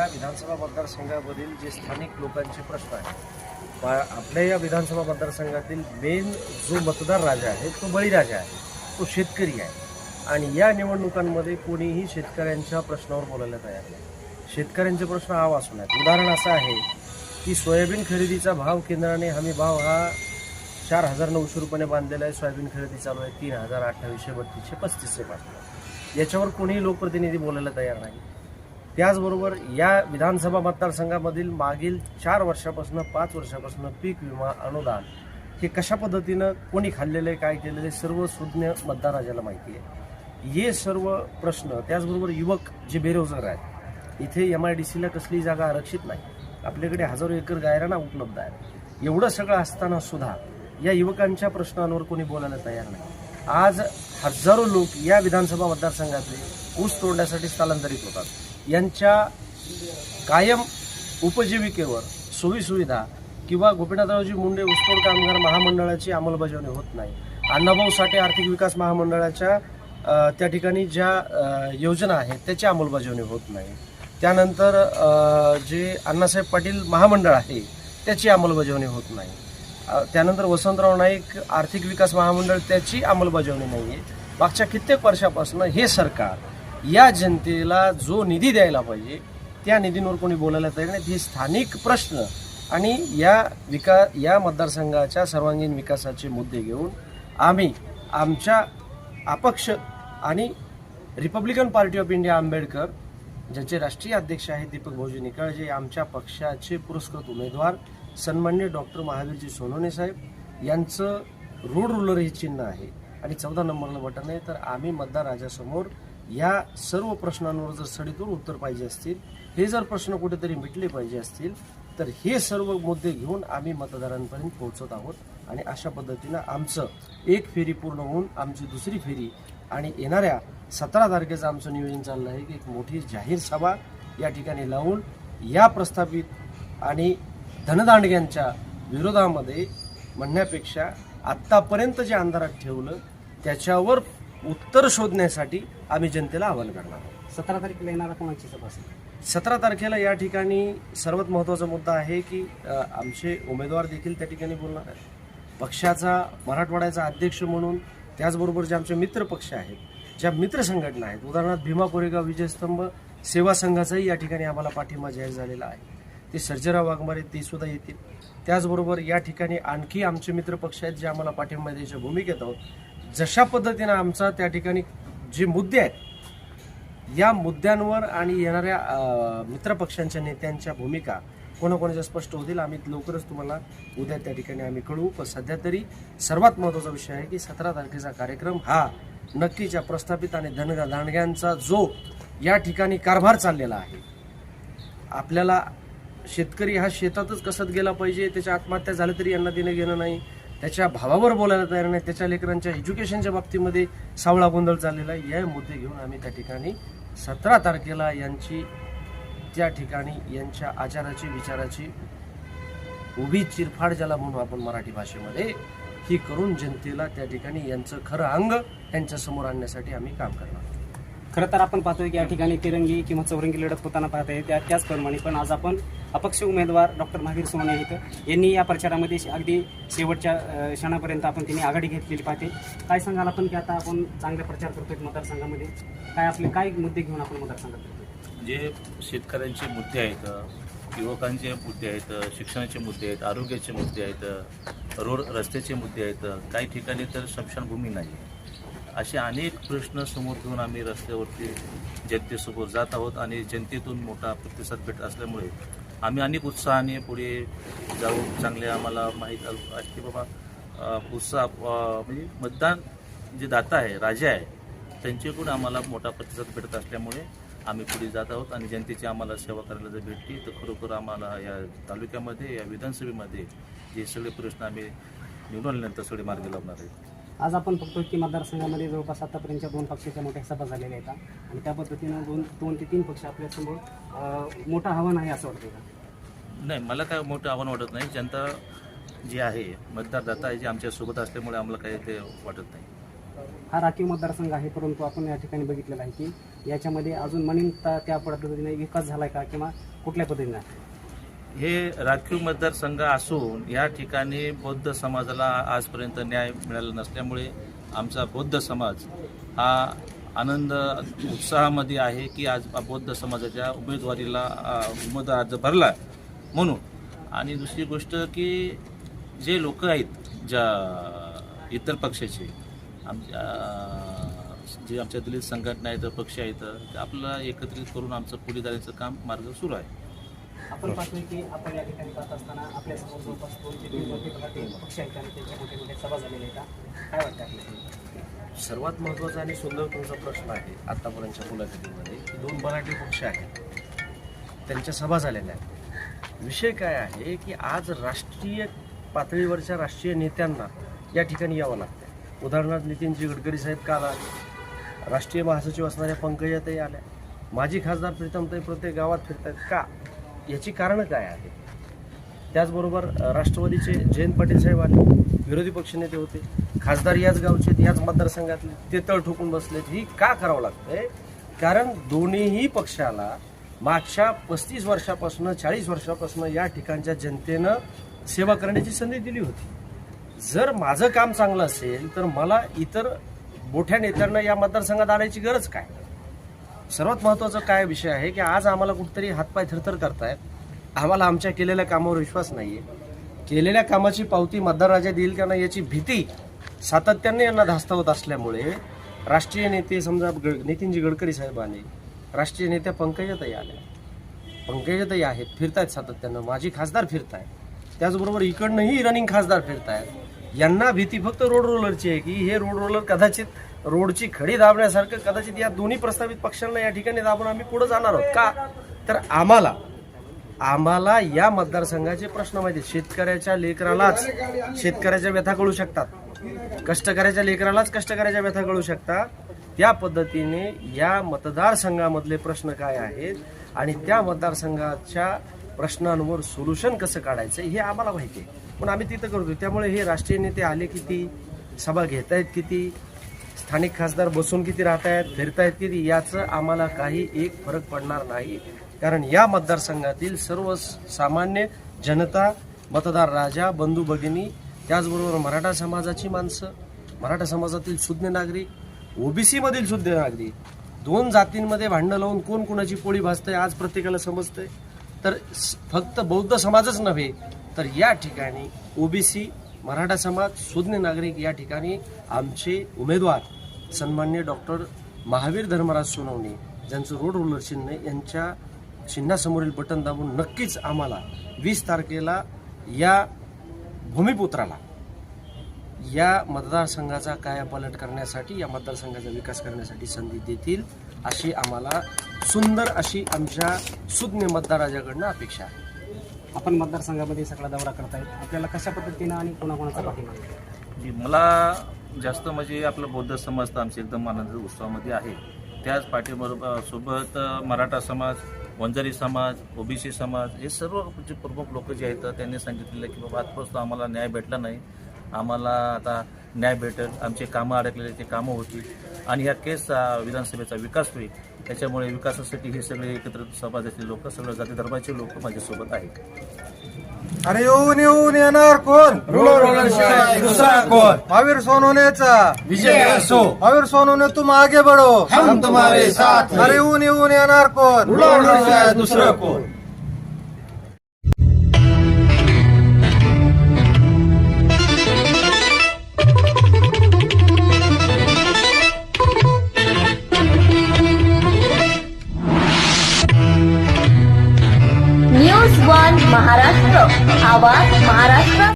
या विधानसभा मतदारसंघामधील जे स्थानिक लोकांचे प्रश्न आहेत बा- आपल्या या विधानसभा मतदारसंघातील मेन जो मतदार राजा आहे तो बळीराजा आहे तो शेतकरी आहे. आणि या निवडणुकांमध्ये कोणीही शेतकऱ्यांच्या प्रश्नावर बोलायला तयार नाही. शेतकऱ्यांचे प्रश्न हा वाचून आहेत उदाहरण असं आहे की सोयाबीन खरेदीचा भाव केंद्राने हमी भाव हा चार हजार नऊशे रुपयाने बांधलेला आहे. सोयाबीन खरेदी चालू आहे तीन हजार अठ्ठावीसशे बत्तीसशे पस्तीसशे पाच याच्यावर कोणीही लोकप्रतिनिधी बोलायला तयार नाही. त्याचबरोबर या विधानसभा मतदारसंघामधील मागील चार वर्षापासून पाच वर्षापासून पीक विमा अनुदान हे कशा पद्धतीनं कोणी खाल्लेलं आहे काय केलेलं आहे सर्व सुज्ञ मतदार राजाला माहिती आहे. हे सर्व प्रश्न त्याचबरोबर युवक जे बेरोजगार आहेत इथे एम आय डी सीला कसलीही जागा आरक्षित नाही. आपल्याकडे हजारो एकर गायराना उपलब्ध आहे एवढं सगळं असताना सुद्धा या युवकांच्या प्रश्नांवर कोणी बोलायला तयार नाही. आज हजारो लोक या विधानसभा मतदारसंघातले ऊस तोडण्यासाठी स्थलांतरित होतात. यांच्या कायम उपजीविकेवर सोयीसुविधा किंवा गोपीनाथरावजी मुंडे ऊसतोड कामगार महामंडळाची अंमलबजावणी होत नाही. अण्णाभाऊ साठे आर्थिक विकास महामंडळाच्या त्या ठिकाणी ज्या योजना आहेत त्याची अंमलबजावणी होत नाही. त्यानंतर जे अण्णासाहेब पाटील महामंडळ आहे त्याची अंमलबजावणी होत नाही. त्यानंतर वसंतराव नाईक आर्थिक विकास महामंडळ त्याची अंमलबजावणी नाही आहे मागच्या कित्येक वर्षापासून हे सरकार या जनतेला जो निधी द्यायला पाहिजे त्या निधींवर कोणी बोलायला तयार नाही. हे स्थानिक प्रश्न. आणि या विका या मतदारसंघाच्या सर्वांगीण विकासाचे मुद्दे घेऊन आम्ही आमच्या अपक्ष आणि Republican Party of India Ambedkar ज्यांचे राष्ट्रीय अध्यक्ष आहेत दीपक भाऊजी निकाळजे आमच्या पक्षाचे पुरस्कृत उमेदवार सन्मान्य डॉक्टर महावीरजी सोनवणे साहेब यांचं रोड रुलर हे चिन्ह आहे. आणि चौदा नंबरला बटन आहे. तर आम्ही मतदार राजासमोर या सर्व प्रश्नांवर जर सडीतून उत्तर पाहिजे असतील हे जर प्रश्न कुठेतरी मिटले पाहिजे असतील तर हे सर्व मुद्दे घेऊन आम्ही मतदारांपर्यंत पोहोचत आहोत आणि अशा पद्धतीनं आमचं एक फेरी पूर्ण होऊन आमची दुसरी फेरी आणि येणाऱ्या सतरा तारखेचं आमचं नियोजन चाललं आहे की एक मोठी जाहीर सभा या ठिकाणी लावून या प्रस्थापित आणि धनदांडग्यांच्या विरोधामध्ये म्हणण्यापेक्षा आत्तापर्यंत जे अंधारात ठेवलं त्याच्यावर उत्तर शोधण्यासाठी आम्ही जनतेला आवाहन करणार आहोत. सतरा तारखेला येणारा कोणाची सभा असेल? सतरा तारखेला या ठिकाणी सर्वात महत्त्वाचा मुद्दा आहे की आमचे उमेदवार देखील त्या ठिकाणी बोलणार आहेत. पक्षाचा मराठवाड्याचा अध्यक्ष म्हणून त्याचबरोबर जे आमचे मित्र पक्ष आहेत ज्या मित्र संघटना आहेत उदाहरणार्थ भीमा कोरेगाव विजयस्तंभ सेवा संघाचाही या ठिकाणी आम्हाला पाठिंबा जाहीर झालेला आहे. ते सर्जेराव वाघमारे ते सुद्धा येतील. त्याचबरोबर या ठिकाणी आणखी आमचे मित्र पक्ष आहेत जे आम्हाला पाठिंबा द्यायच्या भूमिकेत आहोत. जशा पद्धतीनं आमचा त्या ठिकाणी जे मुद्दे आहेत या मुद्द्यांवर आणि येणाऱ्या मित्रपक्षांच्या नेत्यांच्या भूमिका कोणाकोणाच्या स्पष्ट होतील आम्ही लवकरच तुम्हाला उद्या त्या ठिकाणी आम्ही कळवू. पण सध्या तरी सर्वात महत्त्वाचा विषय आहे की सतरा तारखेचा कार्यक्रम हा नक्कीच्या प्रस्थापित आणि धनगा दांडग्यांचा जो या ठिकाणी कारभार चाललेला आहे आपल्याला शेतकरी हा शेतातच कसत गेला पाहिजे त्याच्या आत्महत्या झाल्या तरी यांना देणं घेणं नाही. त्याच्या भावावर बोलायला तयार नाही. त्याच्या लेकरांच्या एज्युकेशनच्या बाबतीमध्ये सावळा गोंधळ चाललेला आहे. या मुद्दे घेऊन आम्ही त्या ठिकाणी सतरा तारखेला यांची त्या ठिकाणी यांच्या आचाराची विचाराची उभी चिरफाड ज्याला म्हणू आपण मराठी भाषेमध्ये ही करून जनतेला त्या ठिकाणी यांचं खरं अंग त्यांच्यासमोर आणण्यासाठी आम्ही काम करणार खरं तर आपण पाहतोय की या ठिकाणी तिरंगी किंवा चौरंगी लढत होताना पाहता आहे त्या त्याचप्रमाणे पण आज आपण अपक्ष उमेदवार डॉक्टर महावीर सोने आहेत. यांनी या प्रचारामध्ये अगदी शेवटच्या क्षणापर्यंत आपण त्यांनी आघाडी घेतलेली पाहते. काय सांगाल आपण की आता आपण चांगला प्रचार करतोय मतदारसंघामध्ये? काय आपले काय मुद्दे घेऊन आपण मतदारसंघात जे शेतकऱ्यांचे मुद्दे आहेत युवकांचे मुद्दे आहेत शिक्षणाचे मुद्दे आहेत आरोग्याचे मुद्दे आहेत रोड रस्त्याचे मुद्दे आहेत काही ठिकाणी तर स्मशानभूमी नाही. असे अनेक प्रश्न समोर घेऊन आम्ही रस्त्यावरती जनतेसमोर जात आहोत आणि जनतेतून मोठा प्रतिसाद भेट असल्यामुळे आम्ही अनेक उत्साहाने पुढे जाऊ. चांगले आम्हाला माहीत आहे की बाबा उत्साह म्हणजे मतदान जे दाता आहे राजा आहे त्यांच्याकडून आम्हाला मोठा प्रतिसाद भेटत असल्यामुळे आम्ही पुढे जात आहोत आणि जनतेची आम्हाला सेवा करायला जर भेटली तर खरोखर आम्हाला या तालुक्यामध्ये या विधानसभेमध्ये जे सगळे प्रश्न आम्ही निवडून आल्यानंतर सगळे मार्गी लावणार आहेत. आज आपण बघतोय की मतदारसंघामध्ये जवळपास आतापर्यंतच्या दोन पक्षाच्या मोठ्या सभा झालेल्या आहेत आणि त्या पद्धतीनं दोन दोन ते तीन पक्ष आपल्यासमोर मोठं आव्हान आहे असं वाटतं का? नाही मला काय मोठं आव्हान वाटत नाही. जनता जी आहे मतदारदाता आहे जे आमच्यासोबत असल्यामुळे आम्हाला काही ते वाटत नाही. हा राखीव मतदारसंघ आहे परंतु आपण या ठिकाणी बघितलेलं आहे की याच्यामध्ये अजून म्हणता त्या पद्धतीने विकास झालाय का किंवा कुठल्या पद्धतीने? आहे? हे राखीव मतदारसंघ असून या ठिकाणी बौद्ध समाजाला आजपर्यंत न्याय मिळाला नसल्यामुळे आमचा बौद्ध समाज हा आनंद उत्साहामध्ये आहे की आज बौद्ध समाजाच्या उमेदवारीला उमेदवार अर्ज भरला म्हणून. आणि दुसरी गोष्ट की जे लोक आहेत ज्या इतर पक्षाचे आमच्या जे आमच्या दलित संघटना आहेत पक्ष आहेत ते आपलं एकत्रित करून आमचं पुढे जाण्याचं काम मार्ग सुरू आहे. आपण पाहतोय की आपण या ठिकाणी पाहत असताना आपल्यासमोर जवळपास दोन ते तीन मोठे प्रकारचे पक्ष आहेत आणि त्यांच्या मोठे मोठे सभा झालेल्या आहेत काय वाटतं आपल्याला? सर्वात महत्त्वाचा आणि सुंदर तुमचा प्रश्न आहे आतापर्यंतच्या मुलाखतीमध्ये की दोन मराठी पक्ष आहेत. त्यांच्या सभा झालेल्या आहेत. विषय काय आहे की आज राष्ट्रीय पातळीवरच्या राष्ट्रीय नेत्यांना या ठिकाणी यावं लागतं उदाहरणार्थ नितीनजी गडकरी साहेब काल आले राष्ट्रीय महासचिव असणाऱ्या पंकजाताई आल्या. माजी खासदार प्रीतमताई प्रत्येक गावात फिरतात का? याची कारणं काय आहेत? त्याचबरोबर राष्ट्रवादीचे जयंत पाटील साहेब आले विरोधी पक्षनेते होते खासदार याच गावचे याच मतदारसंघातले ते तळ ठोकून बसलेत. ही का करावं लागतंय? कारण दोन्हीही पक्षाला मागच्या पस्तीस वर्षापासून चाळीस वर्षापासून या ठिकाणच्या जनतेनं सेवा करण्याची संधी दिली होती. जर माझं काम चांगलं असेल तर मला इतर मोठ्या नेत्यांना या मतदारसंघात आणायची गरज काय? सर्वात महत्त्वाचा काय विषय आहे की आज आम्हाला कुठंतरी हातपाय थरथर करतायत. आम्हाला आमच्या केलेल्या कामावर विश्वास नाही आहे केलेल्या कामाची पावती मतदार राजा देईल का नाही याची भीती सातत्याने यांना धास्तावत असल्यामुळे राष्ट्रीय नेते समजा गड नितीनजी गडकरी साहेब आले राष्ट्रीय नेत्या पंकजाताई आल्या. पंकजाताई आहेत फिरतायत सातत्यानं. माजी खासदार फिरतायत. त्याचबरोबर इकडनंही रनिंग खासदार फिरतायत. यांना भीती फक्त रोड रोलरची आहे की हे रोड रोलर कदाचित रोडची खडी दाबण्यासारखं कदाचित या दोन्ही प्रस्तावित पक्षांना या ठिकाणी दाबून आम्ही पुढे जाणार आहोत. का? तर आम्हाला आम्हाला या मतदारसंघाचे प्रश्न माहिती शेतकऱ्याच्या लेकरालाच शेतकऱ्याच्या व्यथा कळू शकतात. कष्टकऱ्याच्या लेकरालाच कष्टकऱ्याच्या व्यथा कळू शकतात. त्या पद्धतीने या मतदारसंघामधले प्रश्न काय आहेत आणि त्या मतदारसंघाच्या प्रश्नांवर सोल्युशन कसं काढायचं हे आम्हाला माहिती आहे. पण आम्ही तिथं करतो त्यामुळे हे राष्ट्रीय नेते आले किती सभा घेत आहेत किती स्थानिक खासदार बसून किती राहत आहेत फिरतायत किती याचं आम्हाला काही एक फरक पडणार नाही. कारण या मतदारसंघातील सर्व सामान्य जनता मतदार राजा बंधू भगिनी त्याचबरोबर मराठा समाजाची माणसं मराठा समाजातील सुज्ञ नागरिक ओबीसीमधील सुज्ञ नागरिक दोन जातींमध्ये भांडणं लावून कोण कोणाची पोळी भासते आज प्रत्येकाला समजतंय. तर फक्त बौद्ध समाजच नव्हे तर या ठिकाणी ओबीसी मराठा समाज सुज्ञ नागरिक या ठिकाणी आमचे उमेदवार सन्मान्य डॉक्टर महावीर धर्मराज सोनवणे ज्यांचं रोड रोलर चिन्ह यांच्या चिन्हासमोरील बटन दाबून नक्कीच आम्हाला वीस तारखेला या भूमिपुत्राला या मतदारसंघाचा कायापालट करण्यासाठी या मतदारसंघाचा विकास करण्यासाठी संधी देतील अशी आम्हाला सुंदर अशी आमच्या सुज्ञ मतदाराजाकडनं अपेक्षा आहे. आपण मतदारसंघामध्ये सगळा दौरा करतायत. आपल्याला कशा पद्धतीनं आणि कोणाकोणाचा पाठिंबा मला जास्त म्हणजे आपलं बौद्ध समाज तर आमचे एकदम आनंद उत्सवामध्ये आहे. त्याच पाठीबरोबर सोबत मराठा समाज वंजारी समाज ओबीसी समाज हे सर्व जे प्रमुख लोक जे आहेत त्यांनी सांगितलेलं की बाबा आजपासून आम्हाला न्याय भेटला नाही. आम्हाला आता न्याय भेटेल आमचे कामं अडकलेले ते कामं होतील. आणि ह्या केसचा विधानसभेचा विकास होईल. त्याच्यामुळे विकासासाठी हे सगळे एकत्र समाजाचे लोक सगळं जाती धर्माचे लोक माझ्यासोबत आहेत. अरे येऊन येऊन येणार कोण? दूसरा कौन महावीर सोनवणेचा. विजय असो. महावीर सोनवणे तुम आगे बढ़ो. हम तुम्हारे साथ अरे येऊन येऊन येणार कोण? हैं दूसरा कौन